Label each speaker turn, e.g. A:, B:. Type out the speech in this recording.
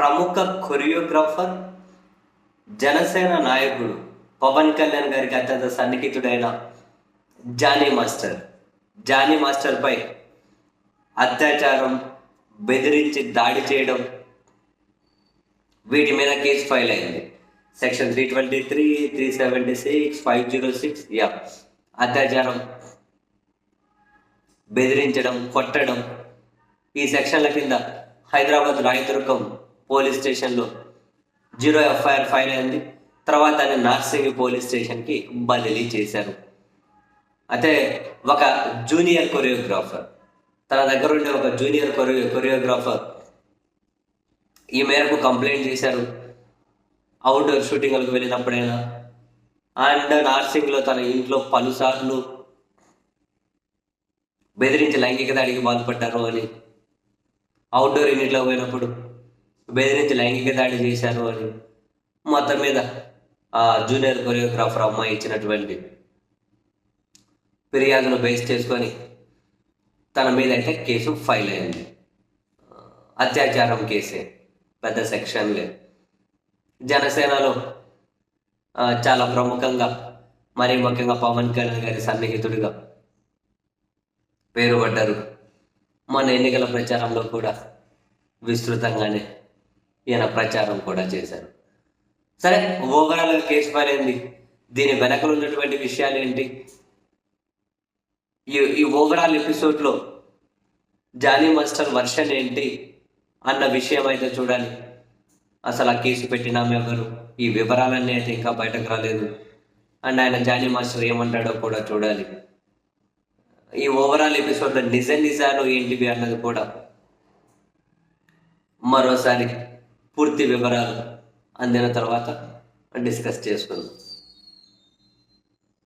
A: ప్రముఖ కొరియోగ్రాఫర్ జనసేన నాయకుడు పవన్ కళ్యాణ్ గారికి అత్యంత సన్నిహితుడైన జానీ మాస్టర్. జానీ మాస్టర్పై అత్యాచారం బెదిరించి దాడి చేయడం వీటి మీద కేసు ఫైల్ అయింది. Section three twenty three three seventy six five zero six yeah. అత్యాచారం బెదిరించడం కొట్టడం ఈ సెక్షన్ల కింద హైదరాబాద్ రాయదుర్గం పోలీస్ స్టేషన్లో జీరో ఎఫ్ఐఆర్ ఫైల్ అయింది. తర్వాత ఆయన నార్సింగ్ పోలీస్ స్టేషన్కి బదిలీ చేశారు. అయితే ఒక జూనియర్ కొరియోగ్రాఫర్ తన దగ్గర ఉండే ఒక జూనియర్ కొరియో కొరియోగ్రాఫర్ ఈ మేరకు కంప్లైంట్ చేశారు. అవుట్డోర్ షూటింగ్లకు వెళ్ళినప్పుడైనా. అండ్ నార్సింగ్లో తన ఇంట్లో పలుసార్లు బెదిరించి లైంగిక దాడికి బాధపడ్డారు అని. అవుట్డోర్ యూనిట్లో పోయినప్పుడు బెదిరించి లైంగిక దాడి చేశారు అని. మొత్తం మీద ఆ జూనియర్ కొరియోగ్రాఫర్ అమ్మాయి ఇచ్చినటువంటి ఫిర్యాదును బేస్ చేసుకొని తన మీద అయితే కేసు ఫైల్ అయింది. అత్యాచారం కేసే పెద్ద సెక్షన్లే జనసేనలో చాలా ప్రముఖంగా మరి ముఖ్యంగా పవన్ కళ్యాణ్ గారి సన్నిహితుడిగా పేరుపడ్డారు. మన ఎన్నికల ప్రచారంలో కూడా విస్తృతంగానే ఈయన ప్రచారం కూడా చేశారు. సరే ఓవరాల్ కేసు ఫైల్ దీని వెనకలు ఉన్నటువంటి విషయాలు ఏంటి? ఈ ఈ ఓవరాల్ ఎపిసోడ్లో జానీ మాస్టర్ వర్షన్ ఏంటి అన్న విషయం అయితే చూడాలి. అసలు ఆ కేసు పెట్టినాము ఎవరు? ఈ వివరాలన్నీ అయితే ఇంకా బయటకు రాలేదు. అండ్ ఆయన జానీ మాస్టర్ ఏమంటాడో కూడా చూడాలి. ఈ ఓవరాల్ ఎపిసోడ్లో నిజ నిజాలు ఏంటివి అన్నది కూడా మరోసారి పూర్తి వివరాలు అందిన తర్వాత డిస్కస్ చేసుకుందాం.